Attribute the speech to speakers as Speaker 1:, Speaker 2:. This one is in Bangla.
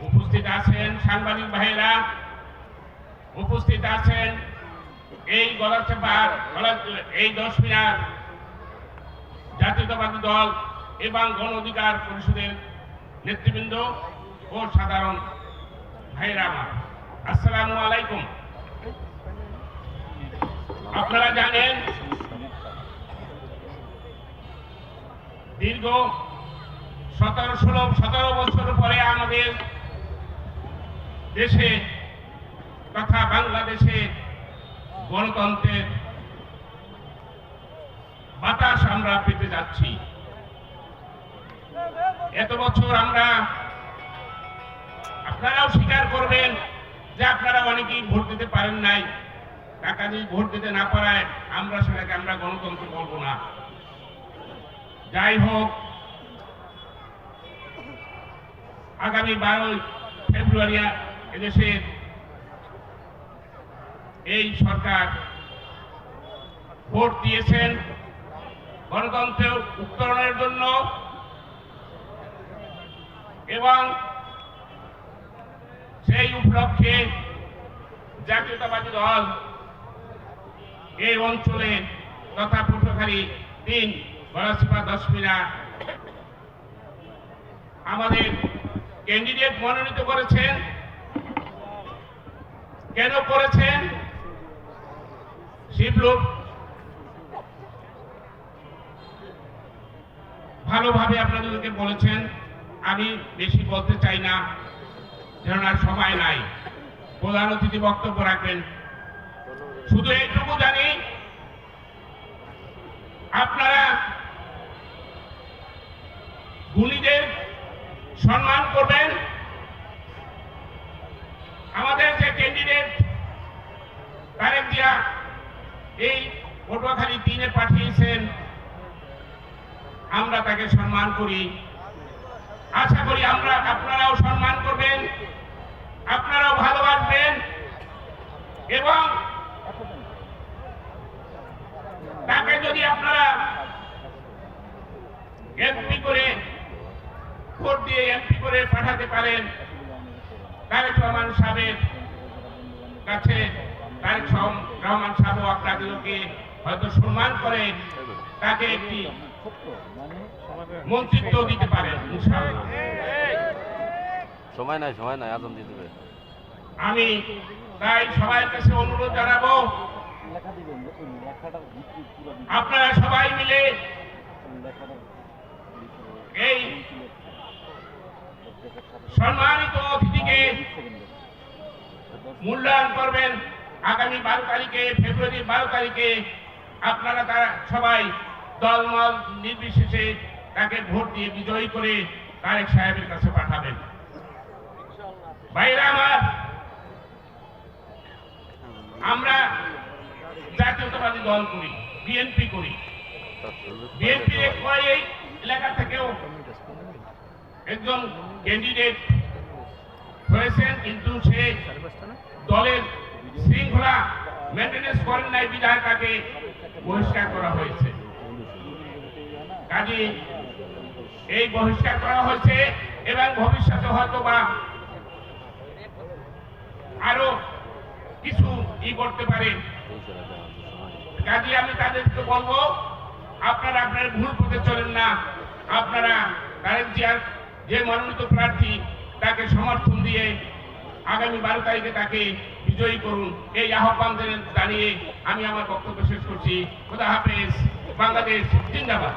Speaker 1: উপস্থিত আছেন সাংবাদিক ভাইরা উপস্থিত আছেন এই গলাচেপার গলা- এই দশ মিনার জাতীয়তাবাদী দল এবং গণ অধিকার পরিষদের নেতৃবৃন্দ ও সাধারণ ভাইরা আমার। আসসালামু আলাইকুম। আপনারা জানেন, দীর্ঘ সতেরো, ষোলো, সতেরো বছর পরে আমাদের দেশে তথা বাংলাদেশে গণতন্ত্রের বাতাস আমরা পেতে যাচ্ছি। এত বছর আমরা আপনারাও স্বীকার করবেন যে আপনারা অনেকেই ভোট দিতে পারেন নাই। টাকা দিয়ে ভোট দিতে না পারায় আমরা সেটাকে আমরা গণতন্ত্র বলব না। যাই হোক, আগামী বারোই ফেব্রুয়ারি এদেশের এই সরকার ভোট দিয়েছেন গণতন্ত্রের উত্তরণের জন্য এবং সেই উপলক্ষে জাতীয়তাবাদী দল এই অঞ্চলে তথা পটুয়াখালী তিন গলাচিপা দশ মিনা আমাদের ক্যান্ডিডেট মনোনীত করেছেন। কেন করেছেন? শিবলোক ভালোভাবে আপনাদেরকে বলেছেন, আমি বেশি বলতে চাই না আর সময় নাই। প্রধান অতিথি বক্তব্য রাখবেন। শুধু এইটুকু জানি আপনারা গুণীদের সম্মান করবেন আমরা তাকে সম্মান করি। আশা করি আমরা আপনারাও সম্মান করবেন, আপনারাও ভালোবাসবেন এবং তাকে যদি আপনারা এমপি করে ভোট দিয়ে এমপি করে পাঠাতে পারেন তারেক রহমান সাহেবের কাছে তারেক রহমান সাহেব আপনাদেরকে হয়তো সম্মান করে তাকে একটি মন্ত্রিত্ব দিতে পারেন ইনশাআল্লাহ।
Speaker 2: সময় নাই সময় নাই আদম দেবে।
Speaker 1: আমি তাই সবার কাছে অনুরোধ জানাব
Speaker 3: পুরো
Speaker 1: আপনারা সবাই মিলে এই সম্মানিত অতিথিকে মূল্যায়ন করবেন। আগামী বারো তারিখে ফেব্রুয়ারি বারো তারিখে আপনারা তারা সবাই দলমল নির্বিশেষে তাকে ভোট দিয়ে বিজয়ী করে তারেক সাহেবের কাছে পাঠাবেন। ভাইরা আমার, আমরা জাতীয়তাবাদী দল করি, বিএনপি করি। বিএনপি এই এলাকা থেকেও একজন ক্যান্ডিডেট হয়েছেন কিন্তু সে দলের শৃঙ্খলা মেনটেন্যান্স করেন নাই বিধায় তাকে বহিষ্কার করা হয়েছে। কাজে এই বহিষ্কার করা হয়েছে এবং ভবিষ্যতে হয়তো বা আরও কিছু ই করতে পারে। কাজে আমি তাদেরকে বলব, আপনারা আপনার ভুল পথে চলেন না। আপনারা তারেক জিয়ার যে মনোনীত প্রার্থী তাকে সমর্থন দিয়ে আগামী বারো তারিখে তাকে বিজয়ী করুন। এই আহ্বান জানিয়ে আমি আমার বক্তব্য শেষ করছি। খোদা হাফেজ, বাংলাদেশ, জিন্দাবাদ।